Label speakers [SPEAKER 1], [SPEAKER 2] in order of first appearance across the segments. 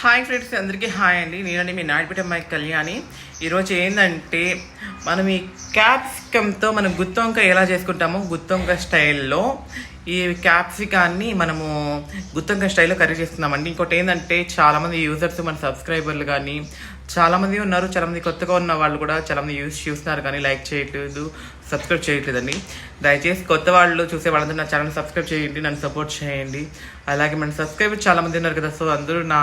[SPEAKER 1] Hi friends అందరికీ hi అండి. నేనండి మీ నాటిపిట అమ్మాయి కళ్యాణి. ఈరోజు ఏంటంటే మనం ఈ క్యాప్సికమ్తో మనం గుత్తొంక ఎలా చేసుకుంటామో గుత్తొంక స్టైల్లో ఈ క్యాప్సికాన్ని మనము గుత్తొంక స్టైల్లో కర్రీ చేస్తున్నామండి. ఇంకోటి ఏంటంటే చాలామంది యూజర్స్ మన సబ్స్క్రైబర్లు కానీ చాలామంది ఉన్నారు చాలామంది కొత్తగా ఉన్న వాళ్ళు కూడా చాలామంది యూస్ చూస్తున్నారు కానీ లైక్ చేయట్లేదు సబ్స్క్రైబ్ చేయట్లేదండి. దయచేసి కొత్త వాళ్ళు చూసే వాళ్ళందరూ నా ఛానల్ సబ్స్క్రైబ్ చేయండి నన్ను సపోర్ట్ చేయండి. అలాగే మన సబ్స్క్రైబర్ చాలామంది ఉన్నారు కదా సో అందరూ నా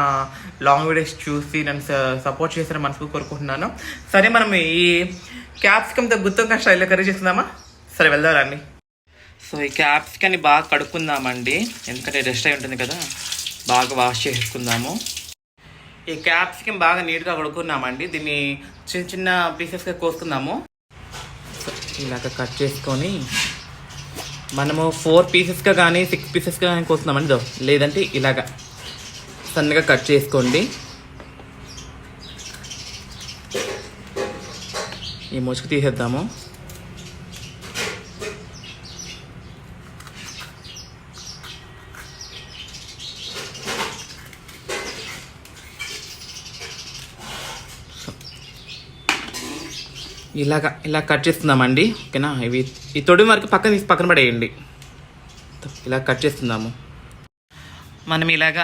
[SPEAKER 1] లాంగ్ వీడియోస్ చూసి నన్ను సపోర్ట్ చేసిన మనసుకు కోరుకుంటున్నాను. సరే మనం ఈ క్యాప్సికమ్తో గుత్తంగా స్టైల్లో కర్రీ చేస్తున్నామా? సరే వెళ్దాం రండి. సో ఈ క్యాప్సికన్ని బాగా కడుక్కుందామండి. ఎందుకంటే రెస్ట్ అయి ఉంటుంది కదా బాగా వాష్ చేసుకుందాము. ఈ క్యాప్సికమ్ బాగా నీట్గా కడుక్కున్నామండి. దీన్ని చిన్న చిన్న పీసెస్గా కోసుకుందాము ఇలాగ కట్ చేసుకొని మనము ఫోర్ పీసెస్గా కానీ సిక్స్ పీసెస్గా కానీ కోస్తున్నామండి. లేదంటే ఇలాగ సన్నగా కట్ చేసుకోండి. ఈ ముసుగు తీసేద్దాము. ఇలాగ ఇలా కట్ చేస్తున్నామండి. ఓకేనా? ఇవి ఈ తొడి వరకు పక్కన తీసి పక్కన పడేయండి. ఇలా కట్ చేస్తున్నాము. మనం ఇలాగా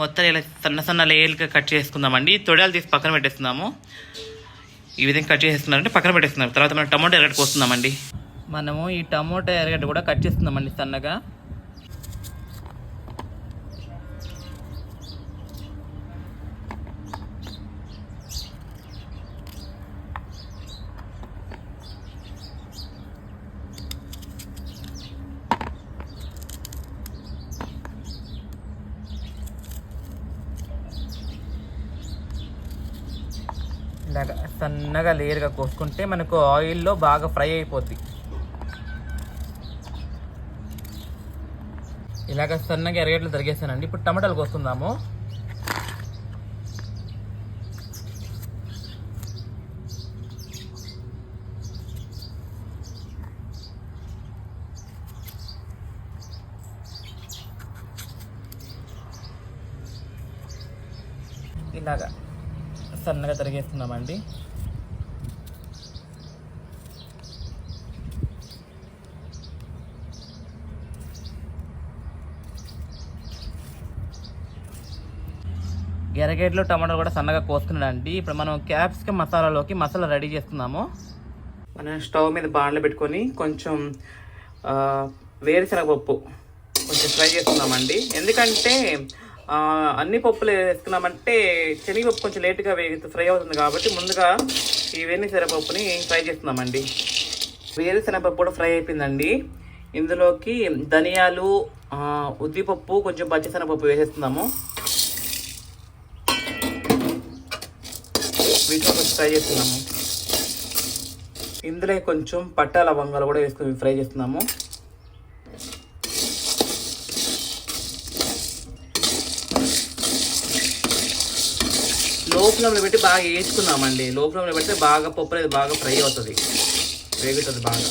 [SPEAKER 1] మొత్తం ఇలా సన్న సన్న లేయర్గా కట్ చేసుకుందామండి. తొడాలు తీసి పక్కన పెట్టేస్తున్నాము. ఈ విధంగా కట్ చేసేస్తున్నారంటే పక్కన పెట్టేస్తున్నాం తర్వాత మనం టమాటో ఎరగడ్డ కోస్తున్నామండి. మనము ఈ టమాటో ఎరగడ్డ కూడా కట్ చేస్తున్నామండి సన్నగా. ఇలాగ సన్నగా లేయర్గా కోసుకుంటే మనకు ఆయిల్లో బాగా ఫ్రై అయిపోద్ది. ఇలాగ సన్నగా ఎరగట్లు తరిగేసానండి. ఇప్పుడు టమాటాలు కోసుకుందాము ఇలాగా సన్నగా తరిగేస్తున్నామండి. ఎర్రగడ్డలు టమాటో కూడా సన్నగా కోసుకున్నాడండి ఇప్పుడు మనం క్యాప్సికమ్ మసాలాలోకి మసాలా రెడీ చేస్తున్నాము. మనం స్టవ్ మీద బాండ్లు పెట్టుకొని కొంచెం ఆ, వేరుశనగపప్పు కొంచెం ఫ్రై చేస్తున్నామండి. ఎందుకంటే అన్ని పప్పులు వేసుకున్నామంటే శనగపప్పు కొంచెం లేట్గా వేగి ఫ్రై అవుతుంది కాబట్టి ముందుగా ఈ వేరుశనగపప్పుని ఫ్రై చేస్తున్నామండి. వేరుశనగపప్పు కూడా ఫ్రై అయిపోయిందండి. ఇందులోకి ధనియాలు ఉద్దిపప్పు కొంచెం పచ్చిశనగపప్పు వేసేస్తున్నాము. వీటిలో కొంచెం ఫ్రై చేస్తున్నాము. ఇందులో కొంచెం పట్టా లవంగాలు కూడా వేసుకుని ఫ్రై చేస్తున్నాము. లో ఫ్లేమ్లో పెట్టి బాగా వేసుకున్నామండి లో ఫ్లేమ్లో పెడితే బాగా పప్పు అనేది బాగా ఫ్రై అవుతుంది. వేగుతుంది బాగా.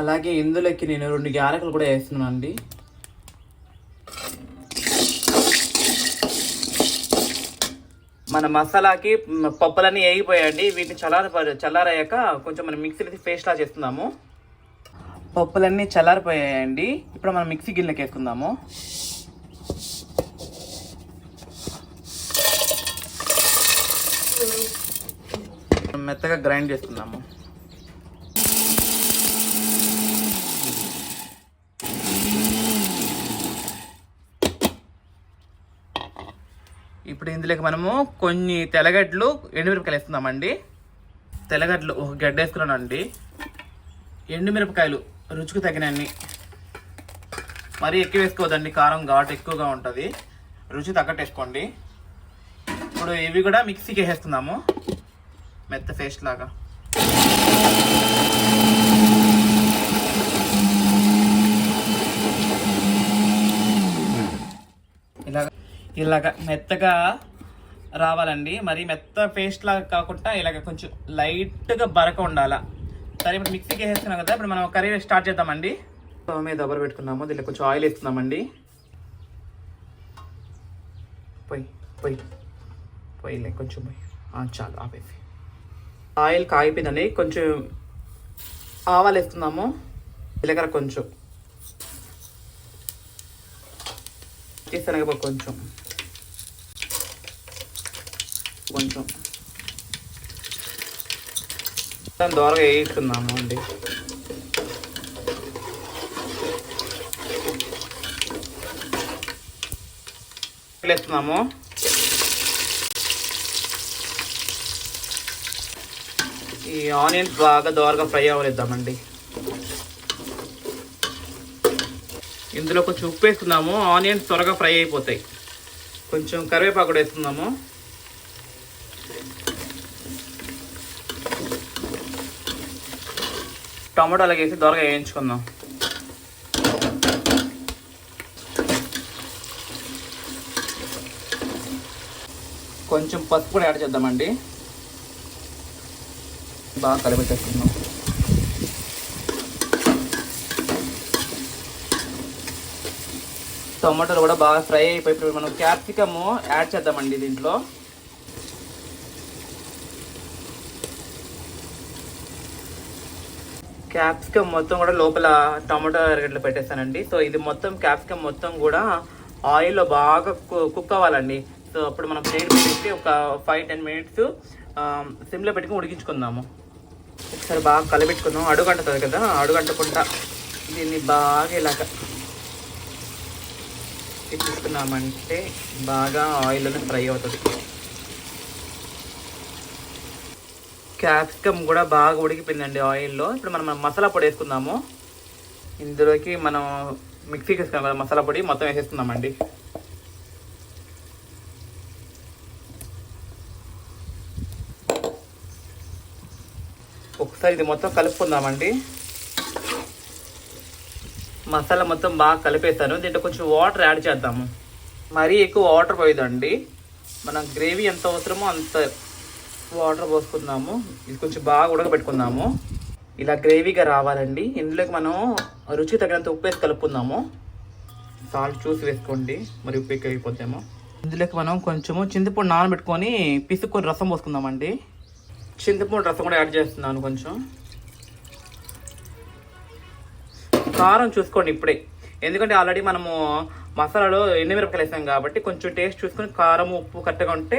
[SPEAKER 1] అలాగే ఇందులోకి నేను రెండు యాలకులు కూడా వేస్తున్నాను అండి మన మసాలాకి పప్పులన్నీ వేగిపోయాయండి. వీటిని చల్లారి చల్లారయ్యాక కొంచెం మనం మిక్సీలో పేస్ట్ లా చేస్తున్నాము. పప్పులన్నీ చల్లారిపోయాయండి. ఇప్పుడు మనం మిక్సీ గిన్నెకి వేసుకుందాము. మెత్తగా గ్రైండ్ చేస్తున్నాము. ఇప్పుడు ఇందులోకి మనము కొన్ని తెల్లగడ్డలు ఎండుమిరపకాయలు వేస్తున్నామండి. తెల్లగడ్డలు ఒక గడ్డ వేసుకున్నానండి. ఎండుమిరపకాయలు రుచికి తగినన్ని. మరీ ఎక్కువ వేసుకోవద్దండి కారం ఘాటు ఎక్కువగా ఉంటుంది. రుచి తగ్గట్టు వేసుకోండి. ఇప్పుడు ఇవి కూడా మిక్సీకి వేసేస్తున్నాము. మెత్త పేస్ట్ లాగా. ఇలాగ ఇలాగ మెత్తగా రావాలండి. మరి మెత్త పేస్ట్ లాగా కాకుండా ఇలాగ కొంచెం లైట్గా బరక ఉండాలా. సరే ఇప్పుడు మిక్సీకి వేసేస్తున్నాం కదా ఇప్పుడు మనం కర్రీ స్టార్ట్ చేద్దామండి. స్టవ్ మీద దబ్బర పెట్టుకున్నాము దీనిలో కొంచెం ఆయిల్ వేస్తున్నామండి. పొయ్యి పొయ్యి పోయిలే కొంచెం పోయి. ఆ, చాలు ఆపేసి. ఆయిల్ కాగిపోయిందండి. కొంచెం ఆవాలు వేస్తున్నాము జీలకర్ర కొంచెం. శనగపప్పు కొంచెం. కొంచెం. దాని దూరగా వేయిస్తున్నాము అండి. వేస్తున్నాము. ఈ ఆనియన్స్ బాగా దోరగా ఫ్రై అవ్వలేద్దామండి ఇందులో కొంచెం ఉప్పు వేసుకుందాము ఆనియన్స్ త్వరగా ఫ్రై అయిపోతాయి. కొంచెం కరివేపాకు కూడా వేస్తున్నాము. టమాటో అలాగే వేసి త్వరగా వేయించుకుందాం. కొంచెం పసుపు కూడా యాడ్ చేద్దామండి. బాగా కలిపెట్టేసుకుందాం టమాటాలు కూడా బాగా ఫ్రై అయిపోయి మనం క్యాప్సికమ్ యాడ్ చేద్దామండి దీంట్లో. క్యాప్సికమ్ మొత్తం కూడా లోపల టమాటో ఎరగడ్లు పెట్టేస్తానండి. సో ఇది మొత్తం క్యాప్సికమ్ మొత్తం కూడా ఆయిల్లో బాగా కు- కుక్ అవ్వాలండి. సో అప్పుడు మనం ప్లేట్ పెట్టి ఒక ఫైవ్ టెన్ మినిట్స్ సిమ్లో పెట్టుకుని ఉడికించుకుందాము. ఒకసారి బాగా కలబెట్టుకుందాం. అడుగు కదా అడుగంటకుండా దీన్ని బాగా ఇలాగ తీసుకున్నామంటే బాగా ఆయిల్లోనే ఫ్రై అవుతుంది. క్యాప్సికమ్ కూడా బాగా ఉడికిపోయిందండి ఆయిల్లో ఇప్పుడు మనం మసాలా పొడి వేసుకుందాము. ఇందులోకి మనం మిక్సీకి వేసుకున్నాం కదా మసాలా పొడి మొత్తం వేసేసుకుందామండి ఒకసారి ఇది మొత్తం కలుపుకుందామండి. మసాలా మొత్తం బాగా కలిపేసాను దీంట్లో కొంచెం వాటర్ యాడ్ చేద్దాము. మరీ ఎక్కువ వాటర్ పోయిదండి మనం గ్రేవీ ఎంత అవసరమో అంత వాటర్ పోసుకుందాము. ఇది కొంచెం బాగా ఉడకబెట్టుకుందాము. ఇలా గ్రేవీగా రావాలండి. ఇందులోకి మనం రుచికి తగినంత ఉప్పు వేసి కలుపుకుందాము. సాల్ట్ చూసి వేసుకోండి. మరి ఉప్పు ఎక్కువ అయిపోతేమో ఇందులోకి మనం కొంచెము చింతపండు నానబెట్టుకొని పిసుకొని రసం పోసుకుందామండి. చింతపండు రసం కూడా యాడ్ చేస్తున్నాను కొంచెం. కారం చూసుకోండి ఇప్పుడే. ఎందుకంటే ఆల్రెడీ మనము మసాలాలో ఎన్ని వేసాం కాబట్టి కొంచెం టేస్ట్ చూసుకొని కారం ఉప్పు కరెక్ట్గా ఉంటే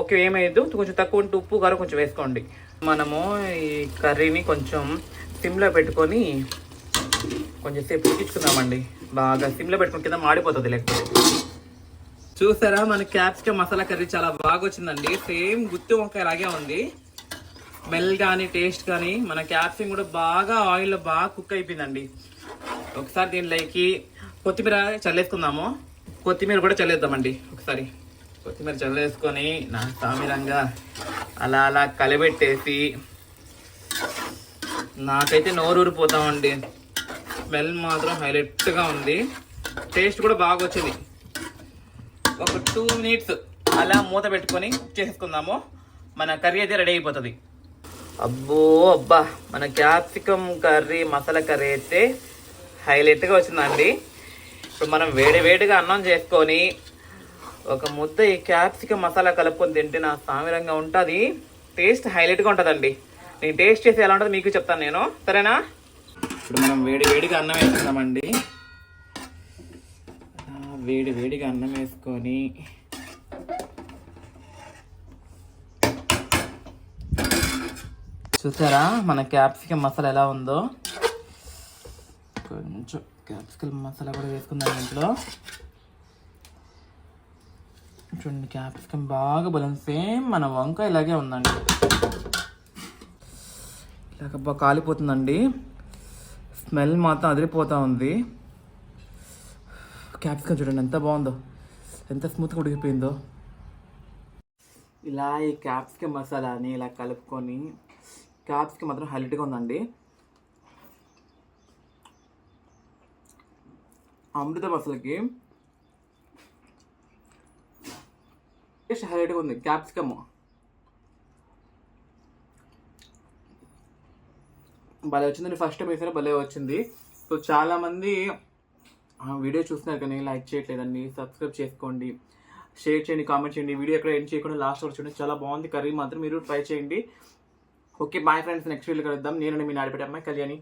[SPEAKER 1] ఓకే ఏమైదు? కొంచెం తక్కువ ఉంటే ఉప్పు కారం కొంచెం వేసుకోండి. మనము ఈ కర్రీని కొంచెం సిమ్లో పెట్టుకొని కొంచెం సేపు ఉడికించుకుందామండి. బాగా సిమ్లో పెట్టుకుని కింద మాడిపోతుంది లేకపోతే. చూసారా? మన క్యాప్సికమ్ మసాలా కర్రీ చాలా బాగా వచ్చిందండి. సేమ్ గుత్తి వంకాయ లాగే ఉంది. స్మెల్ కానీ టేస్ట్ కానీ మన క్యాప్సింగ్ కూడా బాగా ఆయిల్లో బాగా కుక్ అయిపోయిందండి. ఒకసారి దీనిలోకి కొత్తిమీర చల్లేసుకుందాము. కొత్తిమీర కూడా చల్లేద్దామండి. ఒకసారి కొత్తిమీర చల్లేసుకొని నా సామిరంగా అలా అలా కలిపెట్టేసి నాకైతే నోరు ఊరిపోతామండి. స్మెల్ మాత్రం హైలైట్గా ఉంది. టేస్ట్ కూడా బాగా వచ్చింది. ఒక టూ మినిట్స్ అలా మూత పెట్టుకొని కుక్ చేసుకుందాము మన కర్రీ అయితే రెడీ అయిపోతుంది. అబ్బో అబ్బా. మన క్యాప్సికమ్ కర్రీ మసాలా కర్రీ అయితే హైలైట్గా వచ్చిందండి. ఇప్పుడు మనం వేడి వేడిగా అన్నం చేసుకొని ఒక ముద్ద ఈ క్యాప్సికమ్ మసాలా కలుపుకొని తింటే నా సామిరంగా ఉంటుంది. టేస్ట్ హైలైట్గా ఉంటుందండి. నేను టేస్ట్ చేసి ఎలా ఉంటుందో మీకు చెప్తాను నేను. సరేనా? ఇప్పుడు మనం వేడి వేడిగా అన్నం వేసుకున్నామండి వేడి వేడిగా అన్నం వేసుకొని చూసారా? మన క్యాప్సికమ్ మసాలా ఎలా ఉందో? కొంచెం క్యాప్సికమ్ మసాలా కూడా వేసుకుందాం ఇంట్లో. చూడండి క్యాప్సికమ్ బాగా బలం. సేమ్ మన వంకాయ ఇలాగే ఉందండి. ఇలాగ బాగా కాలిపోతుందండి. స్మెల్ మాత్రం అదిరిపోతూ ఉంది. క్యాప్సికమ్ చూడండి ఎంత బాగుందో. ఎంత స్మూత్గా ఉడికిపోయిందో. ఇలా ఈ క్యాప్సికమ్ మసాలాని ఇలా కలుపుకొని క్యాప్స్కి మాత్రం హైలైట్గా ఉందండి. అమృత అసలుకి. టేస్ట్ హైలైట్గా ఉంది. క్యాప్సికమ్ భలే వచ్చిందండి. ఫస్ట్ టైం వేసారు? భలే వచ్చింది. సో చాలామంది వీడియో చూస్తున్నారు కానీ లైక్ చేయట్లేదండి. సబ్స్క్రైబ్ చేసుకోండి. షేర్ చేయండి కామెంట్ చేయండి. వీడియో ఎక్కడ ఎండ్ చేయకుండా లాస్ట్ వరకు చూడండి. చాలా బాగుంది. కర్రీ మాత్రం మీరు ట్రై చేయండి. Okay my friends next video कल नीना कल्याणी